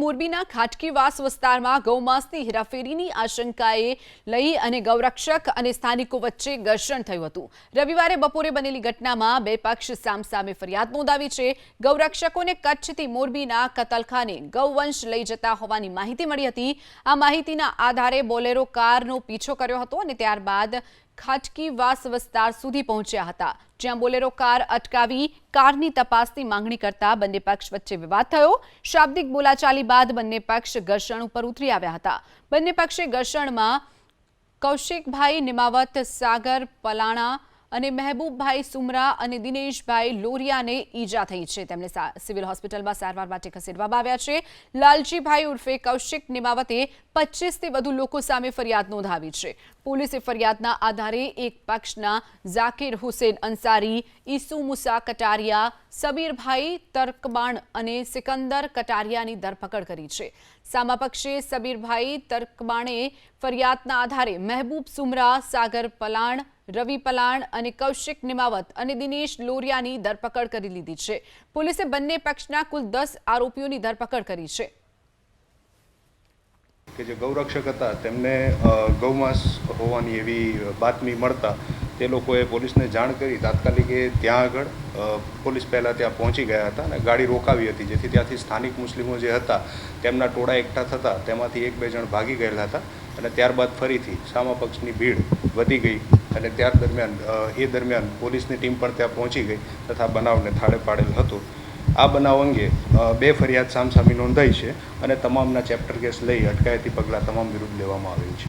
મોરબીના ખાટકીવાસ વિસ્તારમાં ગૌમાંસની હેરાફેરીની આશંકાએ લઈ અને ગૌરક્ષક અને સ્થાનિકો વચ્ચે ઘર્ષણ થયું હતું. રવિવારે બપોરે બનેલી ઘટનામાં બે પક્ષ સામસામે ફરિયાદ નોંધાવી છે. ગૌરક્ષકોને કચ્છથી મોરબીના કતલખાને ગૌવંશ લઈ જતા હોવાની માહિતી મળી હતી. આ માહિતીના આધારે બોલેરો કારનો પીછો કર્યો હતો અને ત્યારબાદ ખાટકીવાસ વિસ્તાર સુધી પહોંચ્યા હતા. જ્યાં બોલેરો કાર અટકાવી કારની તપાસની માંગણી કરતા બંને પક્ષ વચ્ચે વિવાદ થયો. શાબ્દિક બોલાચાલી બાદ બંને પક્ષ ઘર્ષણ ઉપર ઉતરી આવ્યા હતા. બંને પક્ષે ઘર્ષણમાં કૌશિકભાઈ નિમાવત, સાગર પલાણા અને મહેબૂબભાઈ સુમરા અને દિનેશભાઈ લોરિયાને ઈજા થઈ છે. તેમને સિવિલ હોસ્પિટલમાં સારવાર માટે ખસેડવામાં આવ્યા છે. લાલજીભાઈ ઉર્ફે કૌશિક નિમાવતે પચીસથી વધુ લોકો સામે ફરિયાદ નોંધાવી છે. પોલીસે ફરિયાદના આધારે એક પક્ષના ઝાકિર હુસેન અંસારી, ઈસુ મુસા કટારિયા, સબીરભાઈ તર્કબાણ અને સિકંદર કટારિયાની ધરપકડ કરી છે. સામા પક્ષે સબીરભાઈ તર્કબાણે ફરિયાદના આધારે મહેબૂબ સુમરા, સાગર પલાણ રવિ પલાણ અને કૌશિક નિમાવત અને દિનેશ લોરિયાની ધરપકડ કરી લીધી છે. પોલીસે બંને પક્ષના કુલ દસ આરોપીઓની ધરપકડ કરી છે. કે જે ગૌરક્ષક હતા, તેમને ગૌમાંસ હોવાની એવી બાતમી મળતા તે લોકોએ પોલીસને જાણ કરી. તાત્કાલિક એ ત્યાં આગળ પોલીસ પહેલાં ત્યાં પહોંચી ગયા હતા અને ગાડી રોકાવી હતી, જેથી ત્યાંથી સ્થાનિક મુસ્લિમો જે હતા, તેમના ટોળા એકઠા થતા, તેમાંથી એક બે જણ ભાગી ગયેલા હતા અને ત્યારબાદ ફરીથી સામા પક્ષની ભીડ વધી ગઈ અને ત્યાર દરમિયાન એ દરમિયાન પોલીસની ટીમ પણ ત્યાં પહોંચી ગઈ તથા બનાવને થાળે પાડેલ હતો. આ બનાવ અંગે બે ફરિયાદ સામસામી નોંધાઈ છે અને તમામના ચેપ્ટર કેસ લઈ અટકાયતી પગલાં તમામ વિરુદ્ધ લેવામાં આવેલ છે.